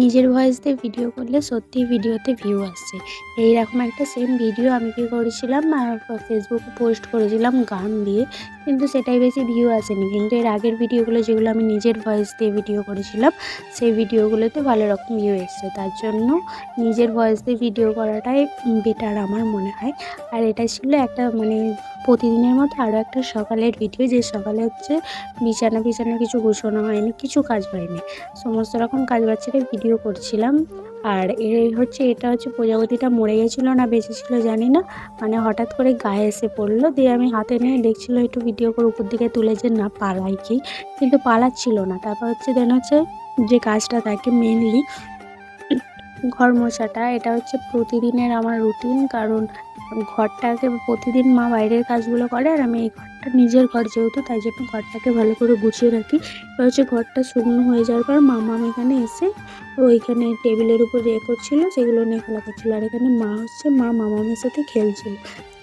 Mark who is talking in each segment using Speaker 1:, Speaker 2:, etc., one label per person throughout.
Speaker 1: নিজের ভয়েস দিয়ে ভিডিও করলে সত্যিই ভিডিওতে ভিউ আসছে। এইরকম একটা সেম ভিডিও আমি কি করেছিলাম ফেসবুকে পোস্ট করেছিলাম গান দিয়ে, কিন্তু সেটাই বেশি ভিউ আসেনি। কিন্তু এর আগের ভিডিওগুলো যেগুলো আমি নিজের ভয়েস দিয়ে ভিডিও করেছিলাম, সেই ভিডিওগুলোতে ভালো রকম ভিউ এসছে। তার জন্য নিজের ভয়েস দিয়ে ভিডিও করাটাই বেটার আমার মনে হয়। আর এটা ছিল একটা মানে প্রতিদিনের মতো আরও একটা সকালের ভিডিও যে সকালে হচ্ছে বিছানা বিছানা কিছু গোছানো হয়নি, কিছু কাজ হয়নি। সমস্ত রকম কাজ বাচ্চাকে ভিডিও করছিলাম। আর এই হচ্ছে এটা হচ্ছে প্রজাপতিটা মরে গেছিল না বেঁচে ছিল জানি না। মানে হঠাৎ করে গায়ে এসে পড়ল। দিয়ে আমি হাতে নিয়ে দেখছিল একটু ভিডিও করে উপর দিকে তুলে যে না পালাই কি। কিন্তু পালাচ্ছিল না। তারপর হচ্ছে দেন হচ্ছে যে কাজটা থাকে মেনলি ঘর মোছাটা, এটা হচ্ছে প্রতিদিনের আমার রুটিন কারণ ঘরটাকে প্রতিদিন মা বাইরের কাজগুলো করে আর আমি এই ঘরটা নিজের ঘর যেহেতু, তাই জন্য ঘরটাকে ভালো করে গুছিয়ে রাখি। এবার হচ্ছে ঘরটা শুকনো হয়ে যাওয়ার পর মামা এখানে এসে ওইখানে টেবিলের উপর ইয়ে করছিল, সেগুলো নিয়ে খেলা করছিল। আর এখানে মা হচ্ছে মা মামামের সাথে খেলছিল।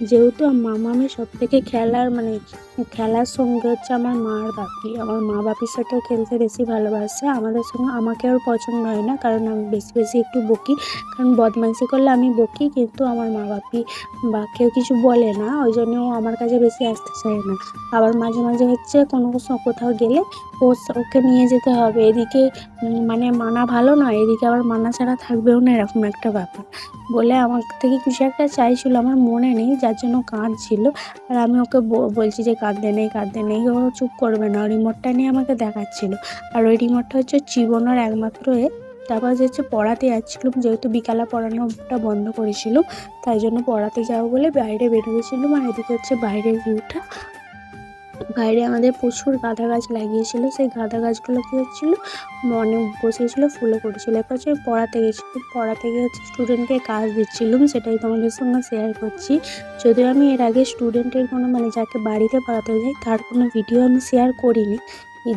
Speaker 1: যেহেতু মামামের সব থেকে খেলার মানে খেলার সঙ্গে হচ্ছে আমার মা আর বাপি। আমার মা বাপির সাথেও খেলতে বেশি ভালোবাসে। আমাদের সঙ্গে আমাকে আর পছন্দ হয় না, কারণ আমি বেশি বেশি একটু বকি। কারণ বদমাইশি করলে আমি বকি, কিন্তু আমার মা বাপি বা কেউ কিছু বলে না, ওই জন্য ও আমার কাছে বেশি আসতে চায় না। আবার মাঝে মাঝে হচ্ছে কোনো কোথাও গেলে ও ওকে নিয়ে যেতে হবে। এদিকে মানে মানা ভালো নয় এদিকে আবার মানা ছাড়া থাকবেও না, এরকম একটা ব্যাপার। বলে আমার থেকে কিছু একটা চাইছিল, আমার মনে নেই। যার জন্য কাঁদছিল আর আমি ওকে বলছি যে কাঁদতে নেই কাঁদতে নেই। ও চুপ করবে না। রিমোটটা নিয়ে আমাকে দেখাচ্ছিল। আর ওই রিমোটটা হচ্ছে জীবনের একমাত্র এ। তারপর হচ্ছে পড়াতে যাচ্ছিলাম, যেহেতু বিকালে পড়ানোটা বন্ধ করেছিলাম, তাই জন্য পড়াতে যাব বলে বাইরে বেরিয়েছিলাম আর এদিকে হচ্ছে বাইরের ভিউটা বাইরে আমাদের প্রচুর গাঁদা গাছ লাগিয়েছিল। সেই গাঁদা গাছগুলো কী হচ্ছিল? মনে বসেছিল, ফুলও করেছিল। এরপর হচ্ছে পড়াতে গেছিলাম পড়াতে গিয়ে হচ্ছে স্টুডেন্টকে কাজ দিচ্ছিলাম, সেটাই তোমাদের সঙ্গে শেয়ার করছি। যদিও আমি এর আগে স্টুডেন্টের কোনো মানে যাকে বাড়িতে পড়াতে যাই, তার কোনো ভিডিও আমি শেয়ার করিনি।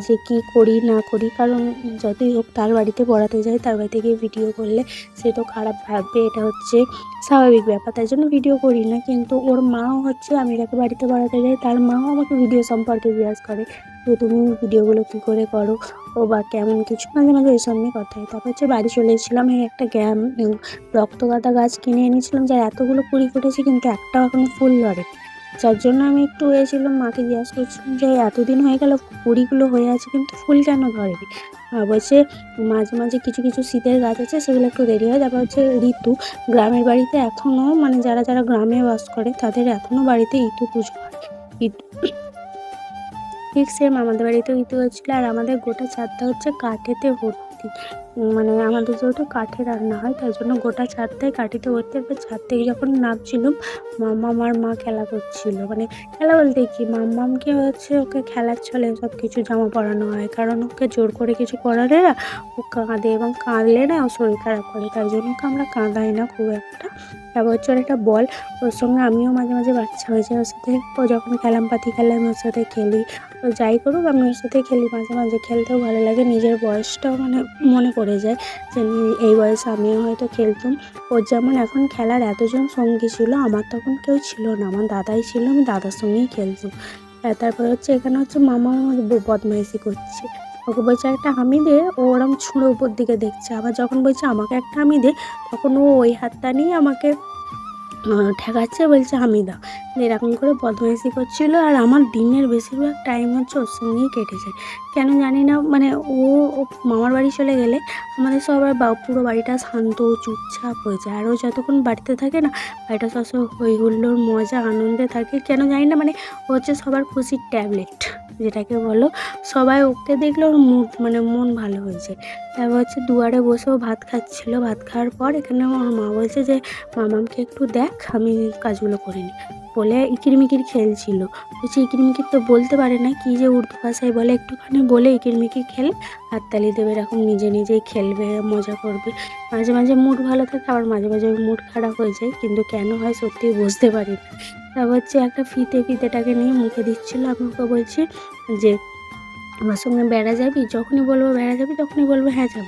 Speaker 1: যে কী করি, না করি, কারণ যতই হোক তার বাড়িতে পড়াতে যাই, তার বাড়িতে গিয়ে ভিডিও করলে সে তো খারাপ ভাববে, এটা হচ্ছে স্বাভাবিক ব্যাপার, তাই জন্য ভিডিও করি না। কিন্তু ওর মাও হচ্ছে আমি যাকে বাড়িতে পড়াতে যাই, তার মাও আমাকে ভিডিও সম্পর্কে জিজ্ঞাসা করে যে তুমি ভিডিওগুলো কী করে করো, ও বা কেমন কিছু, মাঝে মাঝে এসব নিয়ে কথা হয়। তারপর হচ্ছে বাড়ি চলে এসেছিলাম, এই একটা গ্যাম রক্তগাঁদা গাছ কিনে এনেছিলাম, যার এতগুলো কুড়ি ফুটেছে, কিন্তু একটাও এখনও ফুল ধরে যার জন্য আমি একটু হয়েছিলাম মাকে জিজ্ঞাসা করছিলাম, যে এতদিন হয়ে গেল, কুড়িগুলো হয়ে আছে, কিন্তু ফুল কেন ধরেনি বলছে, মাঝে মাঝে কিছু কিছু শীতের গাছ আছে, সেগুলো একটু দেরি হয়। তারপর হচ্ছে ঋতু, গ্রামের বাড়িতে এখনও মানে যারা যারা গ্রামে বাস করে, তাদের এখনও বাড়িতে ইতু পুজো হয়। ইতু ঠিক সেম আমাদের বাড়িতেও ইতু হচ্ছিল আর আমাদের গোটা ছাদটা হচ্ছে কাঠেতে ভর্তি মানে আমাদের যেহেতু কাঠে রান্না হয়, তাই জন্য গোটা ছাদটাই কাঠিতে ভর্তি। এবার ছাদ থেকে যখন নামছিলাম মাম্মা আমার মা খেলা করছিল। মানে খেলা বলতে কি মাম্মামকে হচ্ছে, ওকে খেলার ছলে সব কিছু জামা পরানো হয়। কারণ ওকে জোর করে কিছু করালে না, ও কাঁদে এবং কাঁদলে না ও শরীর খারাপ করে। তাই জন্য ওকে আমরা কাঁদাই না খুব একটা। তারপর হচ্ছে একটা বল, ওর সঙ্গে আমিও মাঝে মাঝে বাচ্চা হয়ে যাই ওর সাথে যখন খেলাম, পাতি খেলাম, ওর সাথে খেলি। যাই করুক, আমি ওর সাথে খেলি মাঝে মাঝে। খেলতেও ভালো লাগে, নিজের বয়সটাও মানে মনে পড়ে যায় যে এই বয়সে আমিও হয়তো খেলতাম। ওর যেমন এখন খেলার এতজন সঙ্গী ছিল, আমার তখন কেউ ছিল না, আমার দাদাই ছিল, আমি দাদার সঙ্গেই খেলতাম। তারপরে হচ্ছে এখানে হচ্ছে মামা বদমাইশি করছে। ওকে বলছে একটা হামি দে, ও ওরম ছুঁড়ে উপর দিকে দেখছে। আবার যখন বলছে আমাকে একটা আমি দে, তখন ও ওই হাতটা নিয়ে আমাকে ঠেকাচ্ছে, বলছে হামিদা এরকম করে বদমাইশি করছিল, আর আমার দিনের বেশিরভাগ টাইম হচ্ছে ওর সঙ্গেই কেটে যায় কেন জানি না মানে ও মামার বাড়ি চলে গেলে আমাদের সবার বা, পুরো বাড়িটা শান্ত, চুপচাপ হয়ে যায়। আর ও যতক্ষণ বাড়িতে থাকে না, বাড়িটা সবসময় হই হুল্লোড় মজা, আনন্দে থাকে। কেন জানি না মানে ও হচ্ছে সবার খুশির ট্যাবলেট যেটাকে বলো, সবাই ওকে দেখলে ওর মুড মানে মন ভালো হয়ে যায়। তারপর হচ্ছে দুয়ারে বসেও ভাত খাচ্ছিলো। ভাত খাওয়ার পর এখানে আমার মা বলছে যে, মামামকে একটু দেখ, আমি কাজগুলো করে নিই। বলে ইকিরমিকির খেলছিল। বলছে ইকিরমিকির তো বলতে পারে না, কী যে উর্দু ভাষায় বলে, একটুখানি বলে ইকিরমিকির খেলে হাততালি দেবে এরকম নিজে নিজেই খেলবে, মজা করবে। মাঝে মাঝে মুড ভালো থাকে, আবার মাঝে মাঝে মুড খারাপ হয়ে যায়, কিন্তু কেন হয় সত্যি বুঝতে পারি না। তারপর হচ্ছে একটা ফিতে ফিতেটাকে নিয়ে মুখে দিচ্ছিল। আমি ওকে বলছি যে, আমার সঙ্গে বেড়া যাবি? যখনই বলব বেড়া যাবি, তখনই বলব হ্যাঁ যাব।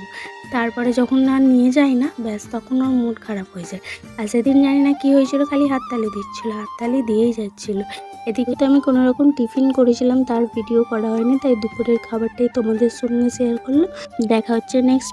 Speaker 1: তারপরে যখন আর নিয়ে যাই না, ব্যাস তখন ওর মুড খারাপ হয়ে যায়। আর সেদিন জানি না কী হয়েছিল, খালি হাততালি দিচ্ছিল, হাততালি দিয়েই যাচ্ছিল। এদিকে তো আমি কোনো রকম টিফিন করেছিলাম, তার ভিডিও করা হয়নি, তাই দুপুরের খাবারটাই তোমাদের সঙ্গে শেয়ার করলাম। দেখা হচ্ছে নেক্সট